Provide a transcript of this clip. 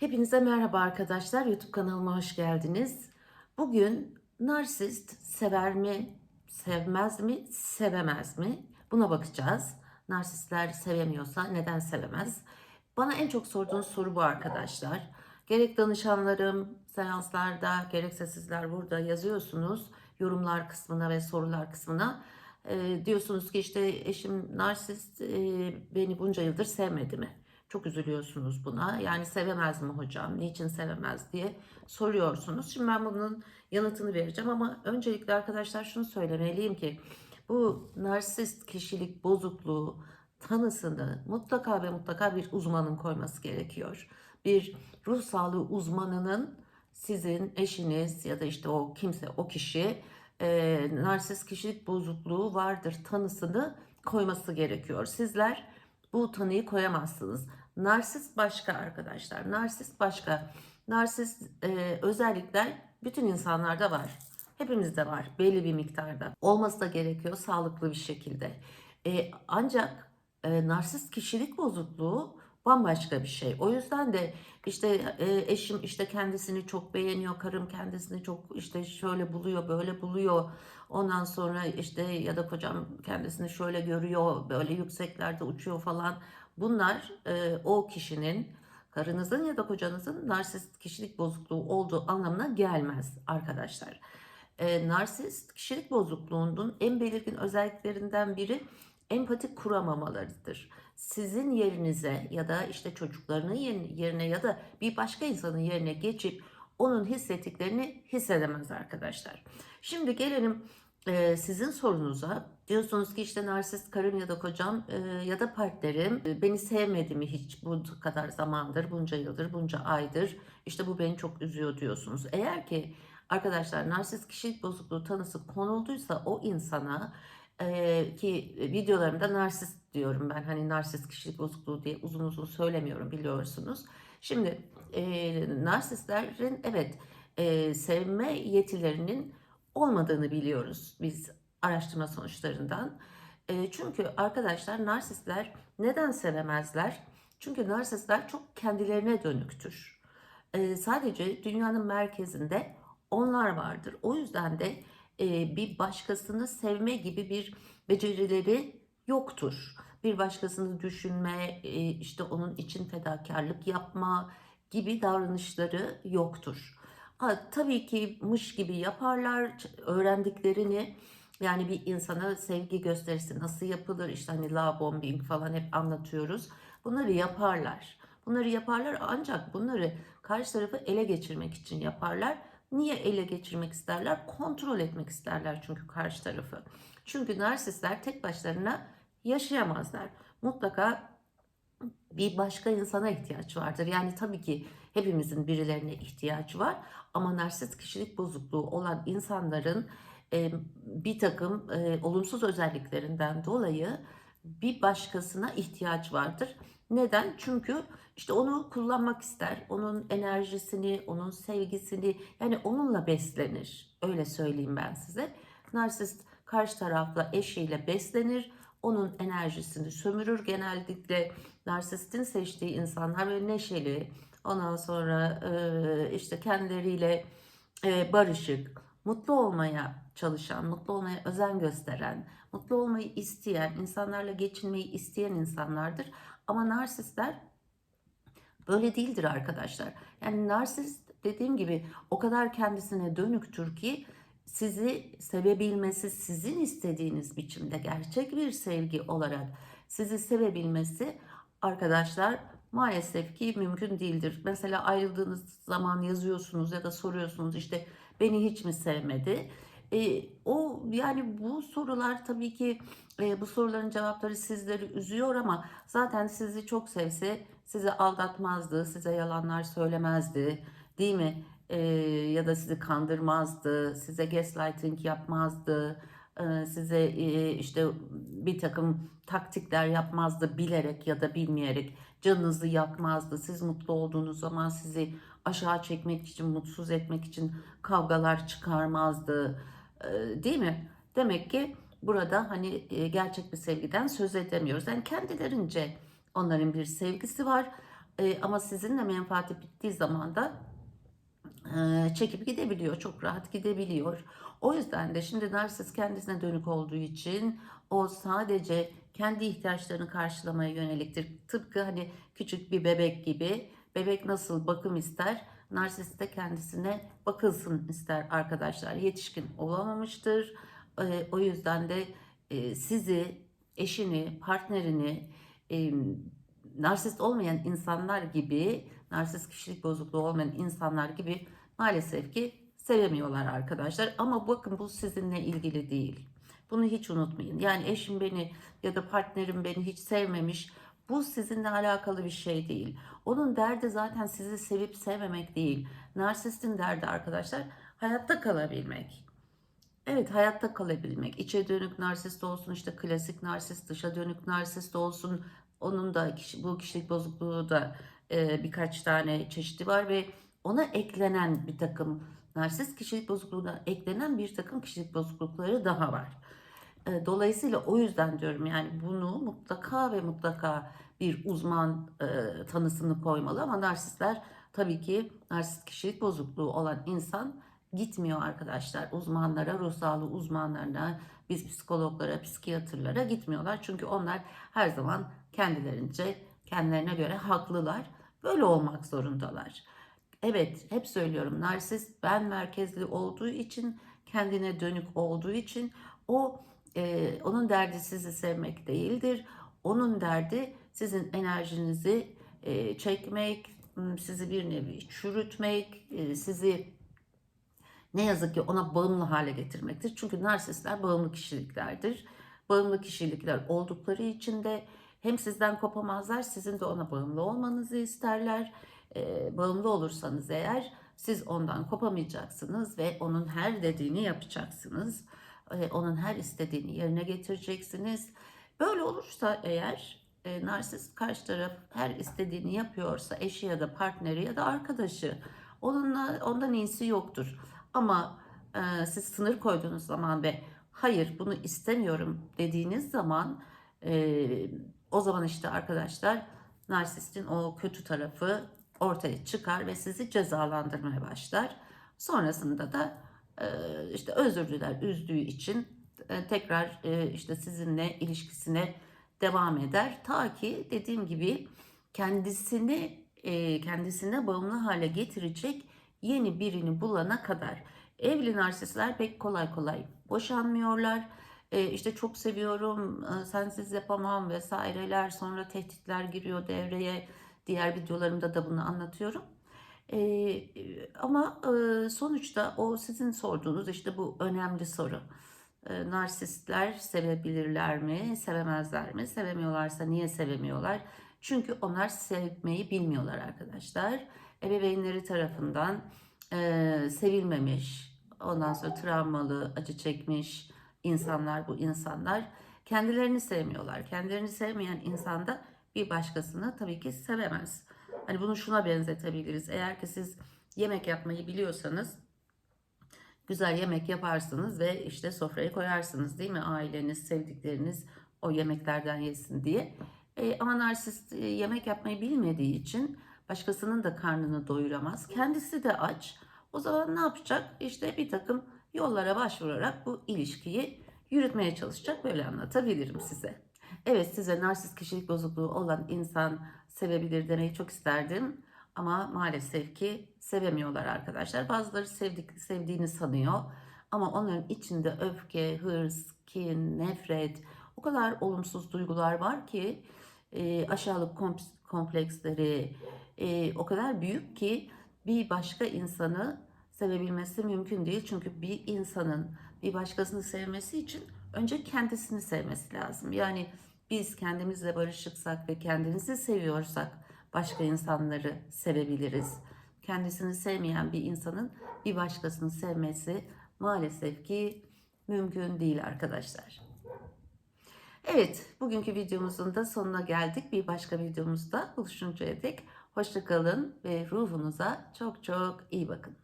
Hepinize merhaba arkadaşlar. YouTube kanalıma hoş geldiniz. Bugün narsist sever mi, sevmez mi, sevemez mi? Buna bakacağız. Narsistler sevemiyorsa neden sevemez? Bana en çok sorduğunuz soru bu arkadaşlar. Gerek danışanlarım seanslarda, gerekse sizler burada yazıyorsunuz yorumlar kısmına ve sorular kısmına. Ee, diyorsunuz ki işte eşim narsist e, beni bunca yıldır sevmedi mi? Çok üzülüyorsunuz buna. Yani sevemez mi hocam? Niçin sevemez diye soruyorsunuz. Şimdi ben bunun yanıtını vereceğim ama öncelikle arkadaşlar şunu söylemeliyim ki bu narsist kişilik bozukluğu tanısını mutlaka ve mutlaka bir uzmanın koyması gerekiyor. Bir ruh sağlığı uzmanının sizin eşiniz ya da işte o kimse o kişi e, narsist kişilik bozukluğu vardır tanısını koyması gerekiyor. Sizler bu tanıyı koyamazsınız. Narsist başka arkadaşlar. Narsist başka. Narsist e, özellikler bütün insanlarda var. Hepimizde var belli bir miktarda. Olması da gerekiyor sağlıklı bir şekilde. E, ancak e, narsist kişilik bozukluğu bambaşka bir şey. O yüzden de işte e, eşim işte kendisini çok beğeniyor, karım kendisini çok işte şöyle buluyor, böyle buluyor. Ondan sonra işte ya da kocam kendisini şöyle görüyor, böyle yükseklerde uçuyor falan. Bunlar e, o kişinin karınızın ya da kocanızın narsist kişilik bozukluğu olduğu anlamına gelmez arkadaşlar. E, narsist kişilik bozukluğunun en belirgin özelliklerinden biri empati kuramamalarıdır. Sizin yerinize ya da işte çocuklarının yerine ya da bir başka insanın yerine geçip onun hissettiklerini hissedemez arkadaşlar. Şimdi gelelim e, sizin sorunuza. Diyorsunuz ki işte narsist karım ya da kocam e, ya da partnerim e, beni sevmedi mi hiç bu kadar zamandır, bunca yıldır, bunca aydır. İşte bu beni çok üzüyor diyorsunuz. Eğer ki arkadaşlar narsist kişilik bozukluğu tanısı konulduysa o insana ki videolarımda narsist diyorum ben hani narsist kişilik bozukluğu diye uzun uzun söylemiyorum biliyorsunuz. Şimdi e, narsistlerin evet e, sevme yetilerinin olmadığını biliyoruz biz araştırma sonuçlarından. E, çünkü arkadaşlar narsistler neden sevemezler? Çünkü narsistler çok kendilerine dönüktür. E, sadece dünyanın merkezinde onlar vardır. O yüzden de e, bir başkasını sevme gibi bir becerileri yoktur. Bir başkasını düşünme, e, işte onun için fedakarlık yapma gibi davranışları yoktur. Ha, tabii ki mış gibi yaparlar öğrendiklerini yani bir insana sevgi gösterisi nasıl yapılır işte hani love bombing falan hep anlatıyoruz. Bunları yaparlar. Bunları yaparlar ancak bunları karşı tarafı ele geçirmek için yaparlar Niye ele geçirmek isterler? Kontrol etmek isterler çünkü karşı tarafı. Çünkü narsistler tek başlarına yaşayamazlar. Mutlaka bir başka insana ihtiyaç vardır. Yani tabii ki hepimizin birilerine ihtiyacı var ama narsist kişilik bozukluğu olan insanların e, bir takım e, olumsuz özelliklerinden dolayı bir başkasına ihtiyaç vardır. Neden? Çünkü işte onu kullanmak ister. Onun enerjisini, onun sevgisini yani onunla beslenir. Öyle söyleyeyim ben size. Narsist karşı tarafla eşiyle beslenir. Onun enerjisini sömürür. Genellikle narsistin seçtiği insanlar böyle neşeli, ondan sonra işte kendileriyle barışık, mutlu olmaya çalışan, mutlu olmaya özen gösteren, mutlu olmayı isteyen, insanlarla geçinmeyi isteyen insanlardır. Ama narsistler böyle değildir arkadaşlar. Yani narsist dediğim gibi o kadar kendisine dönüktür ki sizi sevebilmesi, sizin istediğiniz biçimde gerçek bir sevgi olarak sizi sevebilmesi arkadaşlar maalesef ki mümkün değildir. Mesela ayrıldığınız zaman yazıyorsunuz ya da soruyorsunuz işte beni hiç mi sevmedi? E, o yani bu sorular tabii ki e, bu soruların cevapları sizleri üzüyor ama zaten sizi çok sevse sizi aldatmazdı, size yalanlar söylemezdi, değil mi? E, ya da sizi kandırmazdı, size gaslighting yapmazdı, e, size e, işte bir takım taktikler yapmazdı bilerek ya da bilmeyerek canınızı yakmazdı. Siz mutlu olduğunuz zaman sizi aşağı çekmek için, mutsuz etmek için kavgalar çıkarmazdı değil mi? Demek ki burada hani gerçek bir sevgiden söz edemiyoruz. Yani kendilerince onların bir sevgisi var E, ama sizinle menfaati bittiği zaman da e, çekip gidebiliyor. Çok rahat gidebiliyor. O yüzden de şimdi narsist kendisine dönük olduğu için o sadece kendi ihtiyaçlarını karşılamaya yöneliktir. Tıpkı hani küçük bir bebek gibi. Bebek nasıl bakım ister? Narsist de kendisine bakılsın ister arkadaşlar. Yetişkin olamamıştır. E, o yüzden de e, sizi, eşini, partnerini, e, narsist olmayan insanlar gibi, narsist kişilik bozukluğu olmayan insanlar gibi maalesef ki sevemiyorlar arkadaşlar. Ama bakın bu sizinle ilgili değil. Bunu hiç unutmayın. Yani eşim beni ya da partnerim beni hiç sevmemiş. Bu sizinle alakalı bir şey değil. Onun derdi zaten sizi sevip sevmemek değil. Narsistin derdi arkadaşlar hayatta kalabilmek. Evet hayatta kalabilmek. İçe dönük narsist olsun işte klasik narsist, dışa dönük narsist olsun. Onun da bu kişilik bozukluğu da e, birkaç tane çeşidi var ve ona eklenen bir takım narsist kişilik bozukluğuna eklenen bir takım kişilik bozuklukları daha var. Dolayısıyla o yüzden diyorum yani bunu mutlaka ve mutlaka bir uzman tanısını koymalı ama narsistler tabii ki narsist kişilik bozukluğu olan insan gitmiyor arkadaşlar. Uzmanlara, ruh sağlığı uzmanlarına, biz psikologlara, psikiyatrlara gitmiyorlar. Çünkü onlar her zaman kendilerince, kendilerine göre haklılar. Böyle olmak zorundalar. Evet, hep söylüyorum narsist ben merkezli olduğu için, kendine dönük olduğu için o e, onun derdi sizi sevmek değildir. Onun derdi sizin enerjinizi e, çekmek, sizi bir nevi çürütmek, e, sizi ne yazık ki ona bağımlı hale getirmektir. Çünkü narsistler bağımlı kişiliklerdir. Bağımlı kişilikler oldukları için de hem sizden kopamazlar, sizin de ona bağımlı olmanızı isterler. E, bağımlı olursanız eğer siz ondan kopamayacaksınız ve onun her dediğini yapacaksınız. E, onun her istediğini yerine getireceksiniz. Böyle olursa eğer e, narsist karşı taraf her istediğini yapıyorsa eşi ya da partneri ya da arkadaşı onunla ondan iyisi yoktur. Ama e, siz sınır koyduğunuz zaman ve hayır bunu istemiyorum dediğiniz zaman e, o zaman işte arkadaşlar narsistin o kötü tarafı ortaya çıkar ve sizi cezalandırmaya başlar. Sonrasında da işte özür diler üzdüğü için e, tekrar e, işte sizinle ilişkisine devam eder. Ta ki dediğim gibi kendisini e, kendisine bağımlı hale getirecek yeni birini bulana kadar. Evli narsistler pek kolay kolay boşanmıyorlar. İşte çok seviyorum, sensiz yapamam vesaireler sonra tehditler giriyor devreye. Diğer videolarımda da bunu anlatıyorum. E, ama e, sonuçta o sizin sorduğunuz işte bu önemli soru. E, narsistler sevebilirler mi, sevemezler mi? Sevemiyorlarsa niye sevemiyorlar? Çünkü onlar sevmeyi bilmiyorlar arkadaşlar. Ebeveynleri tarafından e, sevilmemiş, ondan sonra travmalı, acı çekmiş insanlar bu insanlar. Kendilerini sevmiyorlar. Kendilerini sevmeyen insan da bir başkasını tabii ki sevemez. Hani bunu şuna benzetebiliriz. Eğer ki siz yemek yapmayı biliyorsanız güzel yemek yaparsınız ve işte sofraya koyarsınız değil mi? Aileniz, sevdikleriniz o yemeklerden yesin diye. E, ama narsist e, yemek yapmayı bilmediği için başkasının da karnını doyuramaz. Kendisi de aç. O zaman ne yapacak? İşte bir takım yollara başvurarak bu ilişkiyi yürütmeye çalışacak. Böyle anlatabilirim size. Evet size narsist kişilik bozukluğu olan insan sevebilir demeyi çok isterdim. Ama maalesef ki sevemiyorlar arkadaşlar. Bazıları sevdik, sevdiğini sanıyor. Ama onların içinde öfke, hırs, kin, nefret o kadar olumsuz duygular var ki e, aşağılık kompleksleri e, o kadar büyük ki bir başka insanı sevebilmesi mümkün değil. Çünkü bir insanın bir başkasını sevmesi için önce kendisini sevmesi lazım. Yani biz kendimizle barışıksak ve kendimizi seviyorsak başka insanları sevebiliriz. Kendisini sevmeyen bir insanın bir başkasını sevmesi maalesef ki mümkün değil arkadaşlar. Evet, bugünkü videomuzun da sonuna geldik. Bir başka videomuzda buluşuncaya dek hoşçakalın ve ruhunuza çok çok iyi bakın.